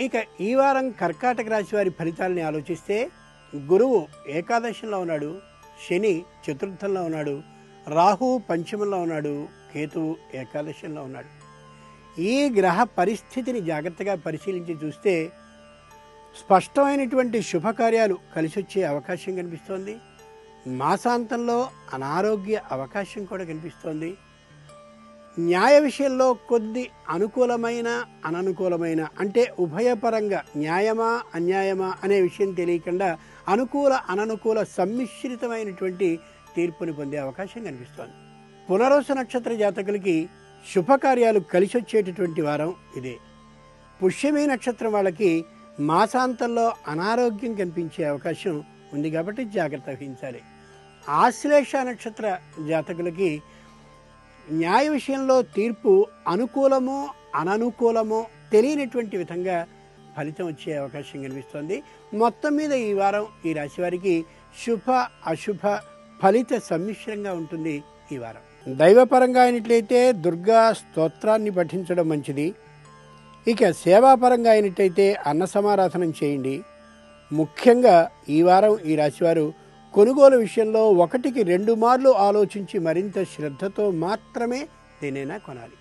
ఇక ఈ వారం కర్కాటక రాశి వారి ఫలితాలని ఆలోచిస్తే గురువు ఏకాదశంలో ఉన్నాడు శని చతుర్థంలో ఉన్నాడు రాహు పంచమంలో ఉన్నాడు కేతువు ఏకాదశంలో ఉన్నాడు. ఈ గ్రహ పరిస్థితిని జాగ్రత్తగా పరిశీలించి చూస్తే స్పష్టమైనటువంటి శుభకార్యాలు కలిసొచ్చే అవకాశం కనిపిస్తోంది. మాసాంతంలో అనారోగ్య అవకాశం కూడా కనిపిస్తోంది. న్యాయ విషయంలో కొద్ది అనుకూలమైన అననుకూలమైన అంటే ఉభయపరంగా న్యాయమా అన్యాయమా అనే విషయం తెలియకుండా అనుకూల అననుకూల సమ్మిశ్రితమైనటువంటి తీర్పుని పొందే అవకాశం కనిపిస్తోంది. పునరోస నక్షత్ర జాతకులకి శుభకార్యాలు కలిసొచ్చేటటువంటి వారం ఇదే. పుష్యమి నక్షత్రం వాళ్ళకి మాసాంతంలో అనారోగ్యం కనిపించే అవకాశం ఉంది కాబట్టి జాగ్రత్త వహించాలి. ఆశ్లేష నక్షత్ర జాతకులకి న్యాయ విషయంలో తీర్పు అనుకూలమో అననుకూలమో తెలియనటువంటి విధంగా ఫలితం వచ్చే అవకాశం కనిపిస్తోంది. మొత్తం మీద ఈ వారం ఈ రాశి వారికి శుభ అశుభ ఫలిత సమ్మిశ్రంగా ఉంటుంది ఈ వారం. దైవపరంగా అయినట్లయితే దుర్గా స్తోత్రాన్ని పఠించడం మంచిది. ఇక సేవాపరంగా అయినట్లయితే అన్న సమారాధనం చేయండి. ముఖ్యంగా ఈ వారం ఈ రాశివారు కొనుగోలు విషయంలో ఒకటికి రెండు మార్లు ఆలోచించి మరింత శ్రద్ధతో మాత్రమే దేనైనా కొనాలి.